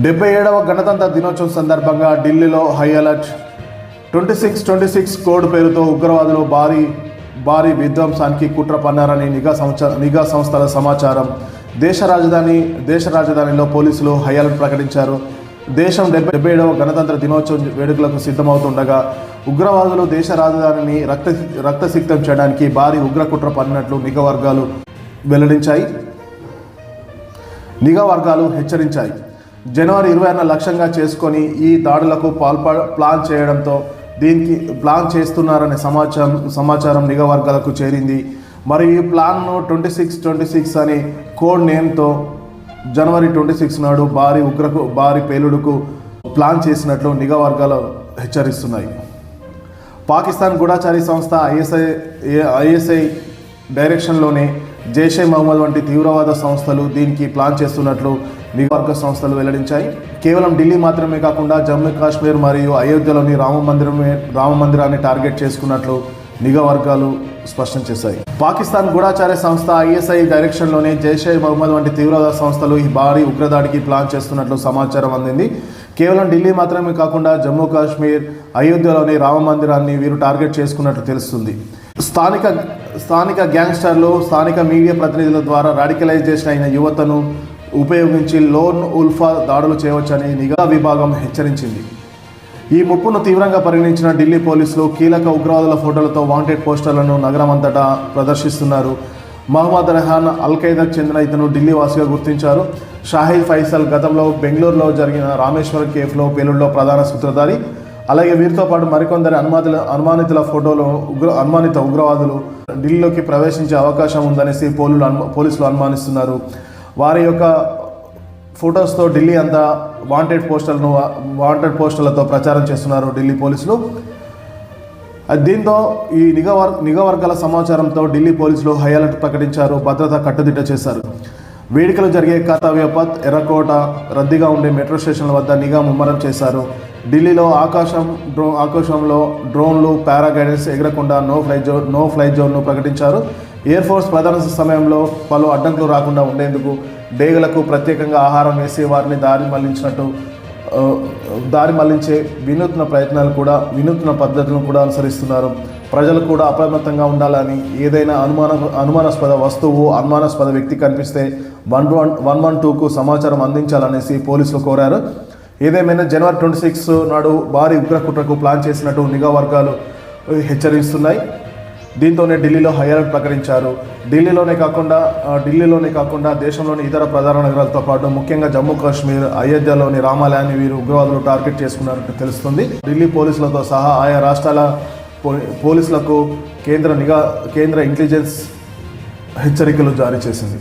డెబ్బై ఏడవ గణతంత్ర దినోత్సవం సందర్భంగా ఢిల్లీలో high alert. Twenty six twenty six code పేరుతో ఉగ్రవాదులు భారీ భారీ విధ్వంసానికి కుట్ర పన్నారని నిఘా సంస్థ నిఘా సంస్థల సమాచారం. దేశ రాజధాని దేశ రాజధానిలో పోలీసులు హై అలర్ట్ ప్రకటించారు. దేశం డెబ్బై డెబ్బై ఏడవ గణతంత్ర దినోత్సవం వేడుకలకు సిద్ధమవుతుండగా ఉగ్రవాదులు దేశ రాజధానిని రక్త రక్తసిక్తం చేయడానికి భారీ ఉగ్ర కుట్ర పన్నినట్లు నిఘా వర్గాలు వెల్లడించాయి. నిఘా వర్గాలు హెచ్చరించాయి. జనవరి ఇరవై లక్ష్యంగా చేసుకొని ఈ దాడులకు పాల్ప ప్లాన్ చేయడంతో దీనికి ప్లాన్ చేస్తున్నారనే సమాచారం సమాచారం నిఘా వర్గాలకు చేరింది. మరి ఈ ప్లాన్ను ట్వంటీ సిక్స్ ట్వంటీ సిక్స్ అని కోడ్ నేమ్తో జనవరి ట్వంటీ సిక్స్ నాడు భారీ ఉగ్రకు భారీ పేలుడుకు ప్లాన్ చేసినట్లు నిఘా వర్గాలు హెచ్చరిస్తున్నాయి. పాకిస్తాన్ గూఢాచారి సంస్థ ఐఎస్ఐ ఐఎస్ఐ డైరెక్షన్లోనే జైషే మహమ్మద్ వంటి తీవ్రవాద సంస్థలు దీనికి ప్లాన్ చేస్తున్నట్లు నిఘావర్గ సంస్థలు వెల్లడించాయి. కేవలం ఢిల్లీ మాత్రమే కాకుండా జమ్మూ కాశ్మీర్ మరియు అయోధ్యలోని రామ మందిరమే రామ మందిరాన్ని టార్గెట్ చేసుకున్నట్లు నిఘా వర్గాలు స్పష్టం చేశాయి. పాకిస్తాన్ గూఢాచార్య సంస్థ ఐఎస్ఐ డైరెక్షన్లోనే జైషే మహమ్మద్ వంటి తీవ్రవాద సంస్థలు ఈ భారీ ఉగ్రదాడికి ప్లాన్ చేస్తున్నట్లు సమాచారం అందింది. కేవలం ఢిల్లీ మాత్రమే కాకుండా జమ్మూ కాశ్మీర్ అయోధ్యలోని రామ మందిరాన్ని వీరు టార్గెట్ చేసుకున్నట్లు తెలుస్తుంది. స్థానిక స్థానిక గ్యాంగ్స్టర్లు స్థానిక మీడియా ప్రతినిధుల ద్వారా రాడికలైజేషన్ అయిన యువతను ఉపయోగించి లోన్ ఉల్ఫా దాడులు చేయవచ్చని నిఘా విభాగం హెచ్చరించింది. ఈ ముప్పును తీవ్రంగా పరిగణించిన ఢిల్లీ పోలీసులు కీలక ఉగ్రవాదుల ఫోటోలతో వాంటెడ్ పోస్టర్లను నగరం అంతటా ప్రదర్శిస్తున్నారు. మహమ్మద్ రెహాన్ అల్ ఖైదాకు చెందిన ఇతను ఢిల్లీ వాసిగా గుర్తించారు. షాహిద్ ఫైసల్ గతంలో బెంగళూరులో జరిగిన రామేశ్వరం కేఫ్లో పేలుడులో ప్రధాన సూత్రధారి. అలాగే వీరితో పాటు మరికొందరి అనుమాతుల అనుమానితుల ఫోటోలు ఉగ్ర అనుమానిత ఉగ్రవాదులు ఢిల్లీలోకి ప్రవేశించే అవకాశం ఉందనేసి పోలీసులు అను పోలీసులు అనుమానిస్తున్నారు. వారి యొక్క ఫొటోస్తో ఢిల్లీ అంతా వాంటెడ్ పోస్టర్ను వాంటెడ్ పోస్టర్లతో ప్రచారం చేస్తున్నారు ఢిల్లీ పోలీసులు. దీంతో ఈ నిఘా వర్ నిఘా వర్గాల సమాచారంతో ఢిల్లీ పోలీసులు హై అలర్ట్ ప్రకటించారు భద్రత కట్టుదిట్ట చేశారు. వేడుకలు జరిగే కర్తవ్యపథ్ ఎర్రకోట రద్దీగా ఉండే మెట్రో స్టేషన్ల వద్ద నిఘా ముమ్మరం చేశారు. ఢిల్లీలో ఆకాశం డ్రో ఆకాశంలో డ్రోన్లు పారాగైడెన్స్ ఎగరకుండా no fly zone no fly జోన్ను ప్రకటించారు. ఎయిర్ ఫోర్స్ ప్రధాన సమయంలో పలు అడ్డంకులు రాకుండా ఉండేందుకు డేగలకు ప్రత్యేకంగా ఆహారం వేసి వారిని దారి మళ్ళించినట్టు దారి మళ్ళించే వినూత్న ప్రయత్నాలు కూడా వినూత్న పద్ధతులను కూడా అనుసరిస్తున్నారు. ప్రజలు కూడా అప్రమత్తంగా ఉండాలని ఏదైనా అనుమాన అనుమానాస్పద వస్తువు అనుమానాస్పద వ్యక్తి కనిపిస్తే వన్ వన్ వన్ వన్ టూకు సమాచారం అందించాలనేసి పోలీసులు కోరారు. ఏదేమైనా జనవరి ట్వంటీ సిక్స్ నాడు భారీ ఉగ్రకుట్రకు ప్లాన్ చేసినట్టు నిఘా వర్గాలు హెచ్చరిస్తున్నాయి. దీంతోనే ఢిల్లీలో హై అలర్ట్ ప్రకటించారు. ఢిల్లీలోనే కాకుండా ఢిల్లీలోనే కాకుండా దేశంలోని ఇతర ప్రధాన నగరాలతో పాటు ముఖ్యంగా జమ్మూ కాశ్మీర్ అయోధ్యలోని రామాలయాన్ని వీరు ఉగ్రవాదులు టార్గెట్ చేసుకున్నారని తెలుస్తుంది. ఢిల్లీ పోలీసులతో సహా ఆయా రాష్ట్రాల పో- పోలీసులకు కేంద్ర నిఘా కేంద్ర ఇంటెలిజెన్స్ హెచ్చరికలు జారీ చేసింది.